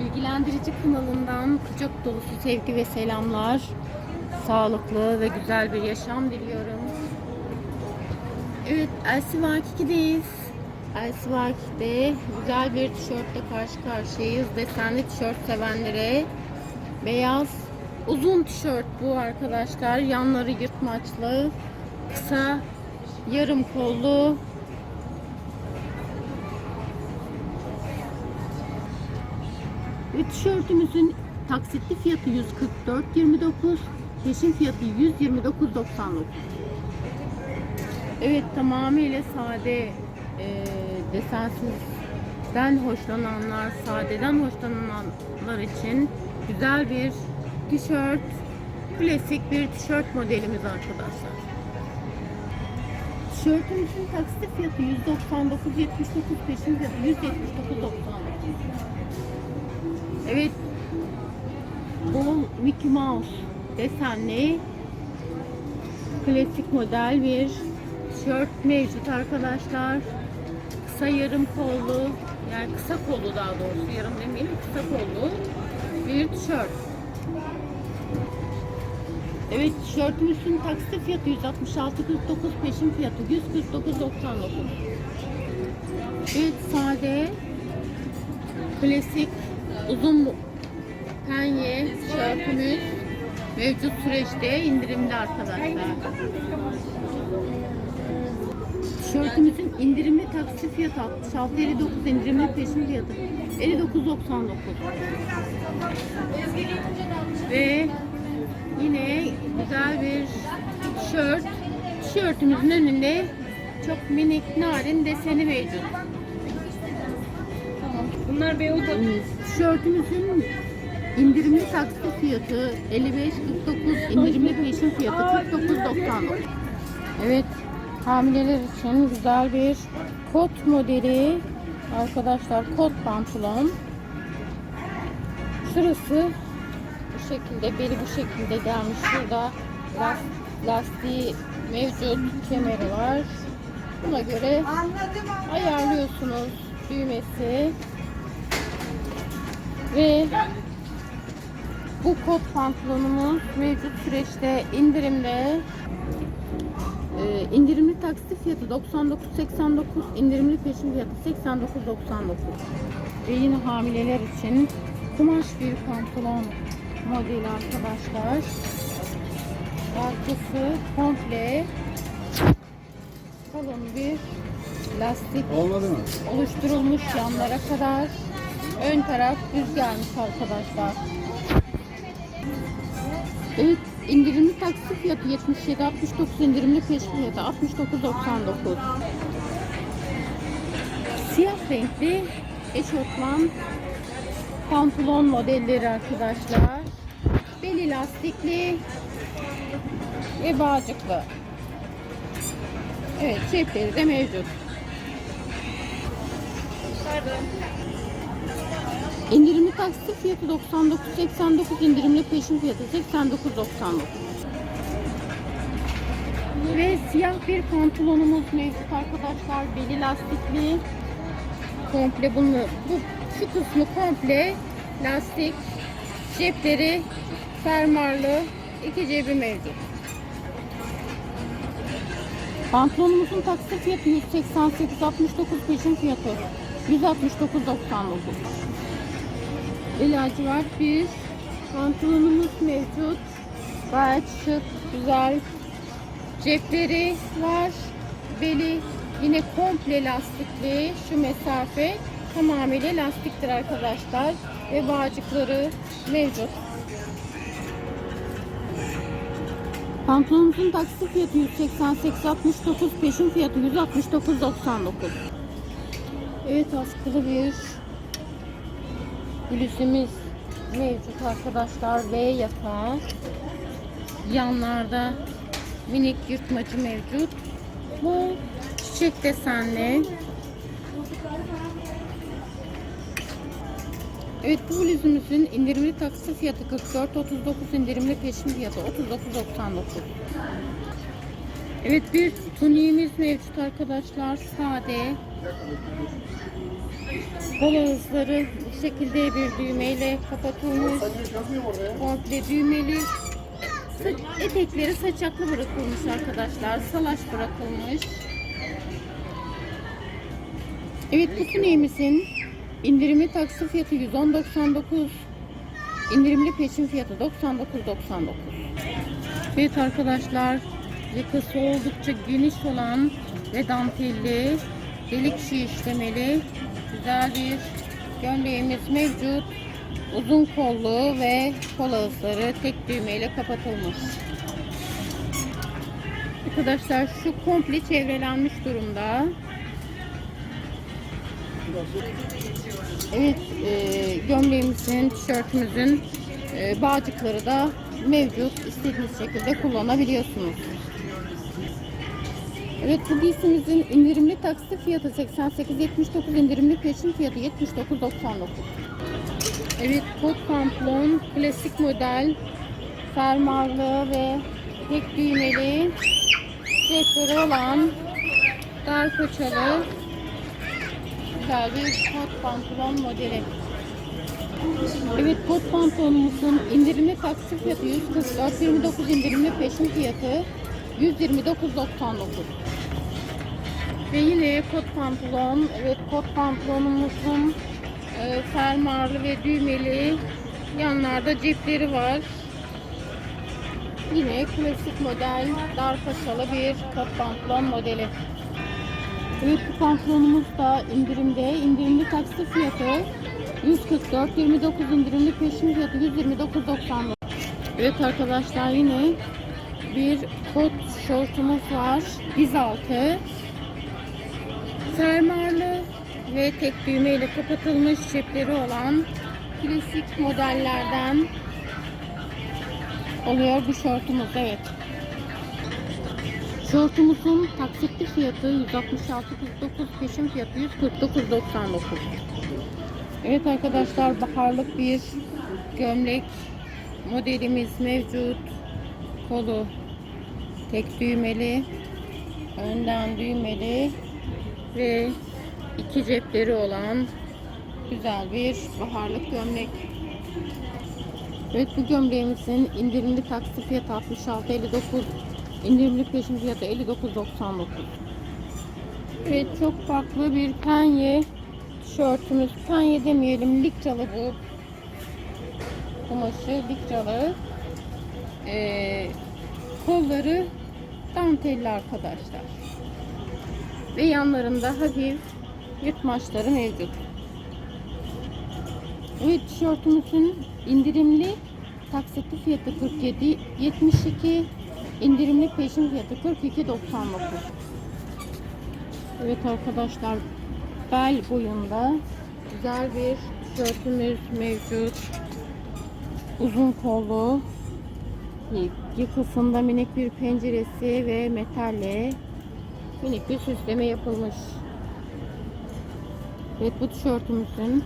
Bilgilendirici kanalından kucak dolusu sevgi ve selamlar. Sağlıklı ve güzel bir yaşam diliyorum. Evet, Elsivark 2'deyiz. Elsivark'te güzel bir tişörtle karşı karşıyayız. Desenli tişört sevenlere beyaz uzun tişört bu arkadaşlar. Yanları yırtmaçlı, kısa, yarım kollu. Ve tişörtümüzün taksitli fiyatı 144.29, peşin fiyatı 129.99. Evet tamamıyla sade e, desensizden hoşlananlar, sadeden hoşlananlar için güzel bir tişört, klasik bir tişört modelimiz arkadaşlar. Tişörtümüzün taksit fiyatı 199.79, peşin fiyatı 179.99. Evet, bu Mickey Mouse desenli klasik model bir tişört mevcut arkadaşlar. Kısa yarım kollu, yani kısa kollu daha doğrusu yarım demeyelim kısa kollu bir tişört. Evet tişörtümüzün taksit fiyatı 166.49 peşin fiyatı 149.99 Evet sade klasik uzun penye tişörtümüz mevcut süreçte indirimli arkadaşlar. Tişörtümüzün indirimli taksi fiyatı 66.59 indirimli peşin fiyatı 59.99 ve yine güzel bir tişört tişörtümüzün önünde çok minik narin deseni mevcut. Bunlar tabii. Tişörtümüzün indirimli taksit fiyatı 55.49 indirimli peşin fiyatı 49.99 Evet hamileler için güzel bir kot modeli. Arkadaşlar kot pantolon. Şurası bu şekilde beli bu şekilde gelmiş. Şurada las- lastiği mevcut kemeri var. Buna göre ayarlıyorsunuz düğmesi ve bu kot pantolonumuz mevcut süreçte indirimde. Ee, indirimli taksit fiyatı 99.89, indirimli peşin fiyatı 89.99. Ve yine hamileler için kumaş bir pantolon modeli arkadaşlar. Arkası komple kalın bir lastik Olmadı mı? oluşturulmuş yanlara kadar. Ön taraf düz gelmiş arkadaşlar. Evet indirimli taksi fiyatı 77 69 indirimli peş fiyatı 69.99. Siyah renkli eşofman pantolon modelleri arkadaşlar. Beli lastikli ve bağcıklı. Evet cepleri de mevcut. İndirimli taksit fiyatı 99.89 indirimli peşin fiyatı 89.99 ve siyah bir pantolonumuz mevcut arkadaşlar beli lastikli. Komple bunu bu şu kısmı komple lastik cepleri fermuarlı iki cebi mevcut. Pantolonumuzun taksit fiyatı 188.69 peşin fiyatı 169.99 ve lacivert bir pantolonumuz mevcut. Gayet şık, güzel. Cepleri var. Beli yine komple lastikli. Şu mesafe tamamıyla lastiktir arkadaşlar. Ve bağcıkları mevcut. Pantolonumuzun taksit fiyatı 188.69 peşin fiyatı 169.99 Evet askılı bir bluzumuz mevcut arkadaşlar V yaka yanlarda minik yırtmacı mevcut. Bu çiçek desenli. Evet bu bluzumuzun indirimli taksi fiyatı 44.39 indirimli peşin fiyatı 39.99 Evet bir tuniğimiz mevcut arkadaşlar. Sade. Kol ağızları bu şekilde bir düğmeyle kapatılmış. Komple düğmeli. Etekleri saçaklı bırakılmış arkadaşlar. Salaş bırakılmış. Evet bu tuniğimizin indirimli taksi fiyatı 110.99. İndirimli peşin fiyatı 99.99. Evet arkadaşlar yakası oldukça geniş olan ve dantelli delik şi işlemeli güzel bir gömleğimiz mevcut. Uzun kollu ve kol ağızları tek düğmeyle kapatılmış. Arkadaşlar şu komple çevrelenmiş durumda. Evet, e, gömleğimizin, tişörtümüzün e, bağcıkları da mevcut. İstediğiniz şekilde kullanabiliyorsunuz. Evet, bu giysimizin indirimli taksi fiyatı 88.79, indirimli peşin fiyatı 79.99. Evet, kot pantolon, klasik model, fermuarlı ve tek düğmeli, cepleri olan dar paçalı güzel bir kot pantolon modeli. Evet kot pantolonumuzun indirimli taksi fiyatı 144.29 indirimli peşin fiyatı 129.99. Ve yine kot pantolon, evet kot pantolonumuzun e, fermuarlı ve düğmeli yanlarda cepleri var. Yine klasik model dar paçalı bir kot pantolon modeli. Evet bu pantolonumuz da indirimde. İndirimli taksi fiyatı 144.29 indirimli peşin fiyatı 129.90. Evet arkadaşlar yine bir kot şortumuz var. Diz altı. Fermuarlı ve tek düğmeyle kapatılmış cepleri olan klasik modellerden oluyor bu şortumuz. Evet. Şortumuzun taksitli fiyatı 166.49, peşin fiyatı 149.99. Evet arkadaşlar baharlık bir gömlek modelimiz mevcut. Kolu tek düğmeli, önden düğmeli ve iki cepleri olan güzel bir baharlık gömlek. Evet bu gömleğimizin indirimli taksi fiyatı 66.59 indirimli peşin fiyatı 59.99 Evet çok farklı bir penye tişörtümüz. Penye demeyelim likralı bu. Kumaşı likralı ee, kolları dantelli arkadaşlar. Ve yanlarında hafif yırtmaçları mevcut. Evet tişörtümüzün indirimli taksitli fiyatı 47.72 indirimli peşin fiyatı 42.99 Evet arkadaşlar bel boyunda güzel bir tişörtümüz mevcut. Uzun kollu yakasında minik bir penceresi ve metalle minik bir süsleme yapılmış. Evet bu tişörtümüzün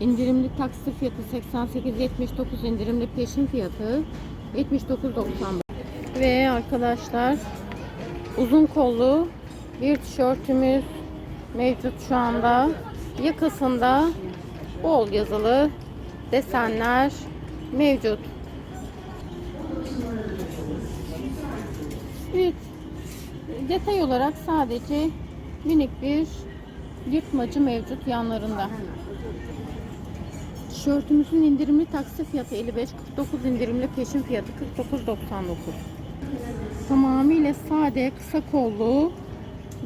indirimli taksi fiyatı 88.79 indirimli peşin fiyatı 79.99 ve arkadaşlar uzun kollu bir tişörtümüz mevcut şu anda. Yakasında bol yazılı desenler mevcut evet detay olarak sadece minik bir yırtmacı mevcut yanlarında Tişörtümüzün indirimli taksi fiyatı 55.49 indirimli peşin fiyatı 49.99 Tamamıyla sade kısa kollu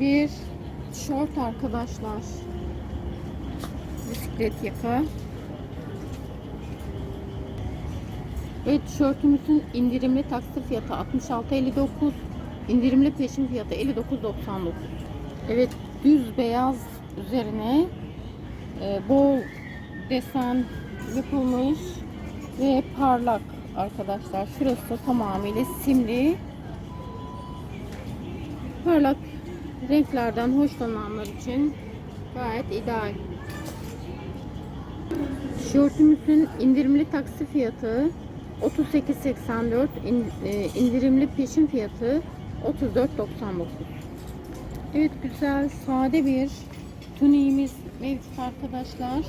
bir tişört arkadaşlar. Bisiklet yaka. Evet tişörtümüzün indirimli taksi fiyatı 66.59 indirimli peşin fiyatı 59.99 Evet düz beyaz üzerine e, bol desen yapılmış ve parlak arkadaşlar. Şurası tamamıyla simli. Parlak renklerden hoşlananlar için gayet ideal. Tişörtümüzün indirimli taksi fiyatı 38.84 in, e, indirimli peşin fiyatı 34.99 Evet güzel sade bir tuniğimiz mevcut arkadaşlar.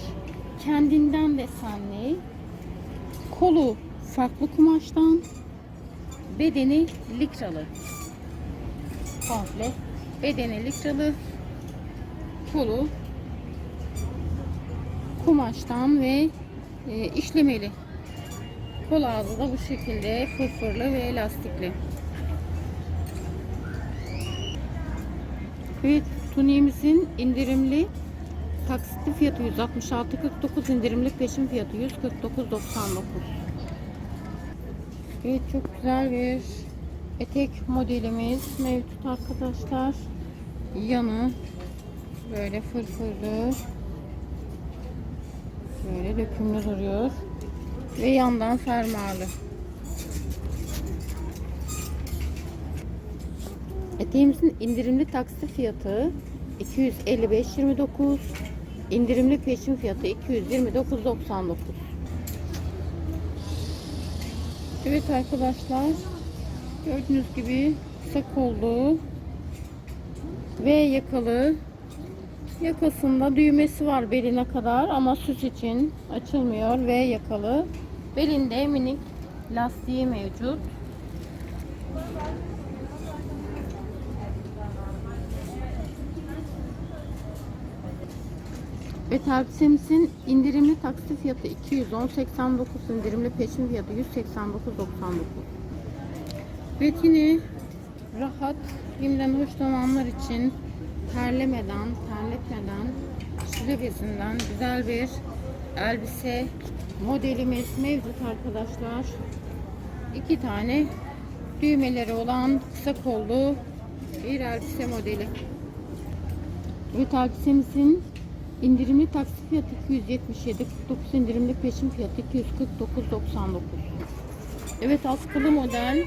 Kendinden desenli. Kolu farklı kumaştan. Bedeni likralı. Komple. Bedeni likralı. Kolu kumaştan ve e, işlemeli. Kol ağzı da bu şekilde fırfırlı ve elastikli. Evet, tuniğimizin indirimli taksitli fiyatı 166.49 indirimli peşin fiyatı 149.99. Evet, çok güzel bir etek modelimiz mevcut arkadaşlar. Yanı böyle fırfırlı. Böyle dökümlü duruyor. Ve yandan fermuarlı. Eteğimizin indirimli taksi fiyatı 255.29. İndirimli peşin fiyatı 229.99. Evet arkadaşlar. Gördüğünüz gibi kısa kollu ve yakalı Yakasında düğmesi var beline kadar ama süs için açılmıyor ve yakalı. Belinde minik lastiği mevcut. Elbisemizin indirimli taksi fiyatı 210.89 indirimli peşin fiyatı 189.99 ve yine rahat giyimden hoşlananlar için terlemeden, terletmeden şile güzel bir elbise modelimiz mevcut arkadaşlar. İki tane düğmeleri olan kısa kollu bir elbise modeli. Evet elbisemizin indirimli taksi fiyatı 277, 49 indirimli peşin fiyatı 249.99. Evet askılı model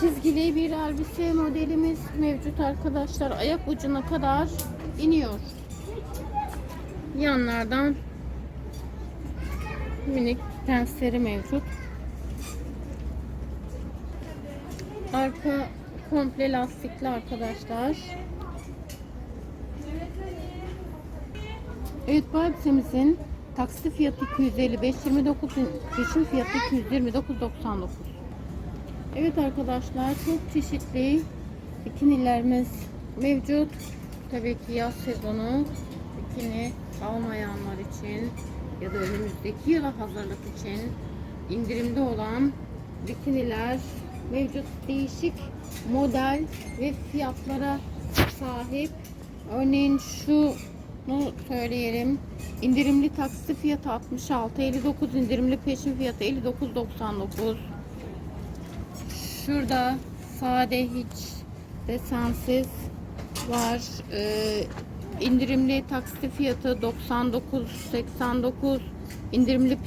çizgili bir elbise modelimiz mevcut arkadaşlar. Ayak ucuna kadar iniyor. Yanlardan minik tensleri mevcut. Arka komple lastikli arkadaşlar. Evet bu elbisemizin taksit fiyatı 255.29 peşin fiyatı 229.99 Evet arkadaşlar çok çeşitli bikinilerimiz mevcut. Tabii ki yaz sezonu bikini almayanlar için ya da önümüzdeki yıla hazırlık için indirimde olan bikiniler mevcut. Değişik model ve fiyatlara sahip. Örneğin şunu söyleyelim. İndirimli taksi fiyatı 66.59 indirimli peşin fiyatı 59.99 Şurada sade hiç desensiz var. Ee, indirimli taksi fiyatı 99.89 indirimli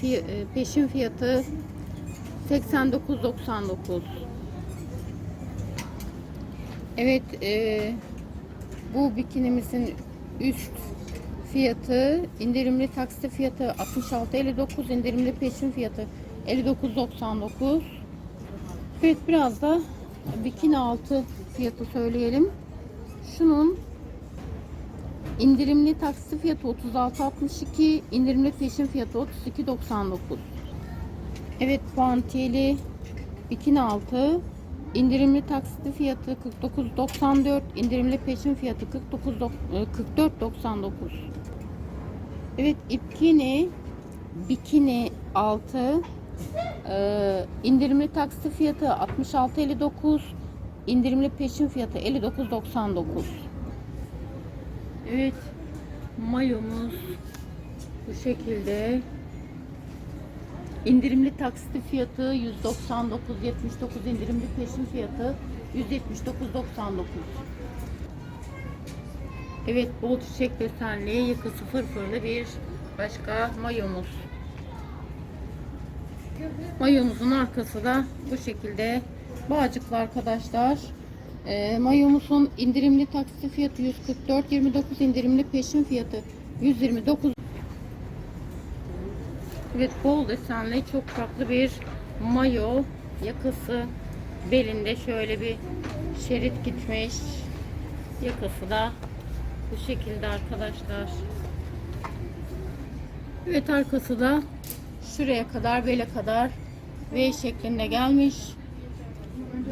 fi, e, peşin fiyatı 89.99 Evet e, bu bikinimizin üst fiyatı indirimli taksi fiyatı 66.59 indirimli peşin fiyatı 59.99 Evet biraz da bikini altı fiyatı söyleyelim. Şunun indirimli taksi fiyatı 36.62, indirimli peşin fiyatı 32.99. Evet puantiyeli bikini altı indirimli taksitli fiyatı 49.94, indirimli peşin fiyatı 49 44.99. Evet bikini bikini altı ee, indirimli taksi fiyatı 66.59 indirimli peşin fiyatı 59.99 Evet mayomuz bu şekilde indirimli taksitli fiyatı 199.79 indirimli peşin fiyatı 179.99 Evet bol çiçek desenli yakası fırfırlı bir başka mayomuz. Mayomuzun arkası da bu şekilde. Bağcıklı arkadaşlar. E, mayomuzun indirimli taksi fiyatı 144.29 indirimli peşin fiyatı 129 Evet bol desenli çok farklı bir mayo yakası Belinde şöyle bir şerit gitmiş. Yakası da bu şekilde arkadaşlar. Evet arkası da şuraya kadar bele kadar V şeklinde gelmiş.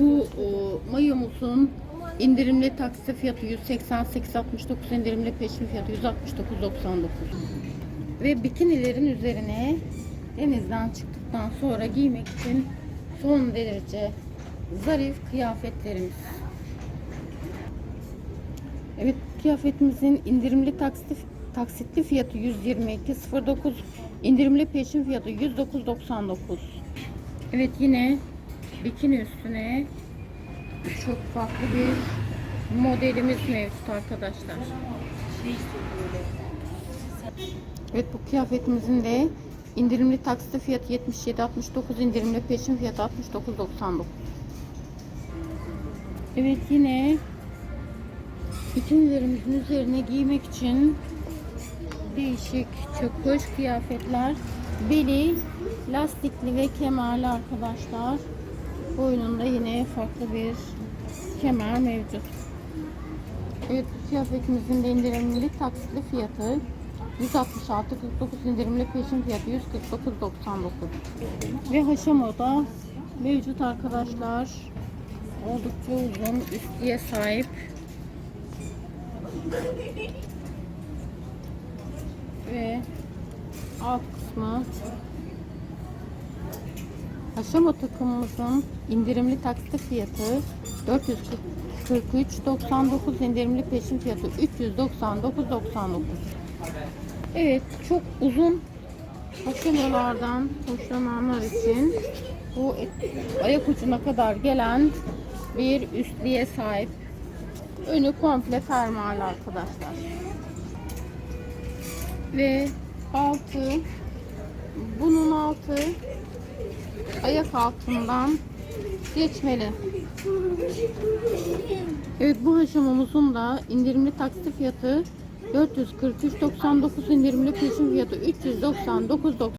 Bu o, mayomuzun indirimli taksi fiyatı 188.69 indirimli peşin fiyatı 169.99 ve bikinilerin üzerine denizden çıktıktan sonra giymek için son derece zarif kıyafetlerimiz. Evet kıyafetimizin indirimli taksit, taksitli fiyatı 122.09 indirimli peşin fiyatı 109.99 Evet yine bikini üstüne çok farklı bir modelimiz mevcut arkadaşlar. Evet bu kıyafetimizin de indirimli taksitli fiyatı 77.69 indirimli peşin fiyatı 69.99 Evet yine bikinilerimizin üzerine giymek için değişik çok hoş kıyafetler. Beli lastikli ve kemerli arkadaşlar. Boynunda yine farklı bir kemer mevcut. Evet bu kıyafetimizin de indirimli taksitli fiyatı 166.49 indirimli peşin fiyatı 149.99 ve haşamoda mevcut arkadaşlar oldukça uzun üstlüğe sahip. Ve alt kısmı. Haşamo takımımızın indirimli taksit fiyatı 443.99 indirimli peşin fiyatı 399.99 Evet çok uzun haşamolardan hoşlananlar için bu ayak ucuna kadar gelen bir üstlüğe sahip önü komple fermuarlı arkadaşlar ve altı bunun altı ayak altından geçmeli. Evet bu aşamamızın da indirimli taksi fiyatı 443.99 indirimli peşin fiyatı 399.99